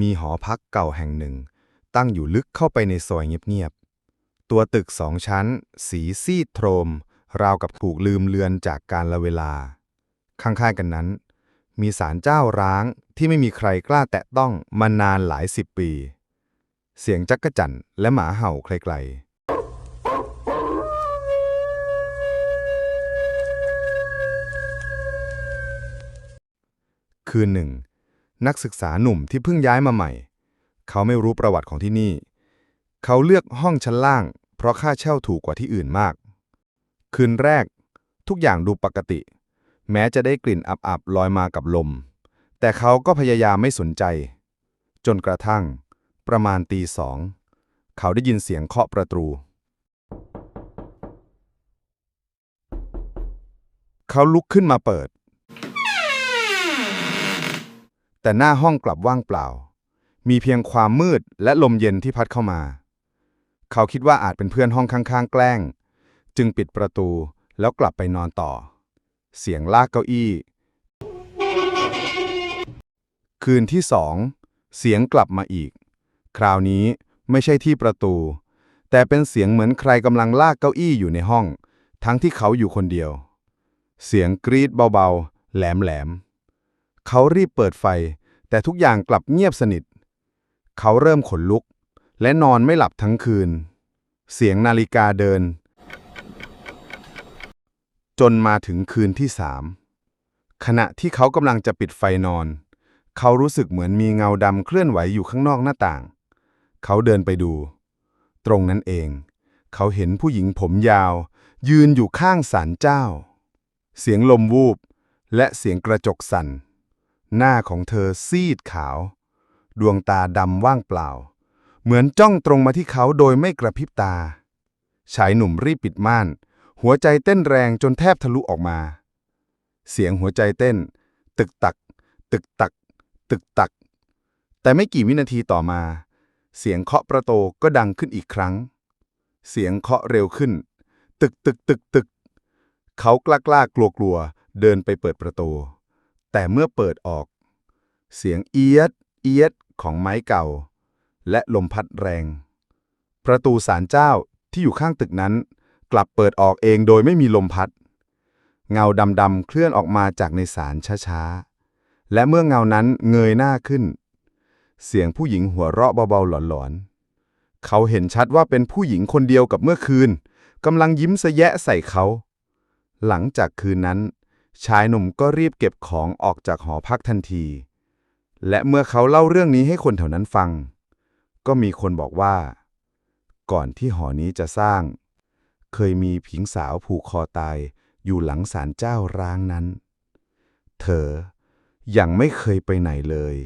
มีหอพักเก่าแห่งหนึ่ง ตั้งอยู่ลึกเข้าไปในซอยเงียบๆ ตัวตึกสองชั้น สีซีดโทรม ราวกับถูกลืมเลือนจากการละเวลา ข้างๆกันนั้น มีศาลเจ้าร้างที่ไม่มีใครกล้าแตะต้องมานานหลายสิบปี เสียงจักกะจั่นและหมาเห่าไกลๆคืนหนึ่ง นักศึกษาหนุ่มที่เพิ่งย้ายมาใหม่ เขาไม่รู้ประวัติของที่นี่ เขาเลือกห้องชั้นล่าง เพราะค่าเช่าถูกกว่าที่อื่นมาก คืนแรก ทุกอย่างดูปกติ แม้จะได้กลิ่นอับๆลอยมากับลม แต่เขาก็พยายามไม่สนใจ จนกระทั่ง ประมาณตีสอง เขาได้ยินเสียงเคาะประตู เขาลุกขึ้นมาเปิด แต่หน้าห้องกลับว่างเปล่า มีเพียงความมืดและลมเย็นที่พัดเข้ามา เขาคิดว่าอาจเป็นเพื่อนห้องข้างๆ แกล้ง จึงปิดประตูแล้วกลับไปนอนต่อ เสียงลากเก้าอี้ คืนที่สอง เสียงกลับมาอีก คราวนี้ไม่ใช่ที่ประตู แต่เป็นเสียงเหมือนใครกำลังลากเก้าอี้อยู่ในห้อง ทั้งที่เขาอยู่คนเดียว เสียงกรีดเบาๆ แหลมๆ เขารีบเปิดไฟ แต่ทุกอย่างกลับเงียบสนิท เขาเริ่มขนลุก และนอนไม่หลับทั้งคืน เสียงนาฬิกาเดิน จนมาถึงคืนที่สามขณะที่เขากำลังจะปิดไฟนอน เขารู้สึกเหมือนมีเงาดำเคลื่อนไหวอยู่ข้างนอกหน้าต่าง เขาเดินไปดู ตรงนั้นเอง เขาเห็นผู้หญิงผมยาว ยืนอยู่ข้างศาลเจ้า เสียงลมวูบ และเสียงกระจกสั่น หน้าของเธอซีดขาว ดวงตาดำว่างเปล่า เหมือนจ้องตรงมาที่เขาโดยไม่กระพริบตา ชายหนุ่มรีบปิดม่าน หัวใจเต้นแรงจนแทบทะลุออกมา เสียงหัวใจเต้น ตึกตัก ตึกตัก ตึกตัก แต่ไม่กี่วินาทีต่อมา เสียงเคาะประตูก็ดังขึ้นอีกครั้ง เสียงเคาะเร็วขึ้น ตึกตึกตึกตึก เขากล้ากล้ากลัวกลัวๆเดินไปเปิดประตู แต่เมื่อเปิดออก เสียงเอียด เอียดของไม้เก่า และลมพัดแรง ประตูศาลเจ้าที่อยู่ข้างตึกนั้น กลับเปิดออกเองโดยไม่มีลมพัด เงาดำๆเคลื่อนออกมาจากในศาลช้าๆ และเมื่อเงานั้นเงยหน้าขึ้น เสียงผู้หญิงหัวเราะเบาๆหลอนๆ เขาเห็นชัดว่าเป็นผู้หญิงคนเดียวกับเมื่อคืนกำลังยิ้มสะแยะใส่เขา หลังจากคืนนั้น ชายหนุ่มก็รีบเก็บของออกจากหอพักทันที และเมื่อเขาเล่าเรื่องนี้ให้คนแถวนั้นฟัง ก็มีคนบอกว่า ก่อนที่หอนี้จะสร้าง เคยมีผิงสาวผูกคอตายอยู่หลังศาลเจ้าร้างนั้น เธอยังไม่เคยไปไหนเลย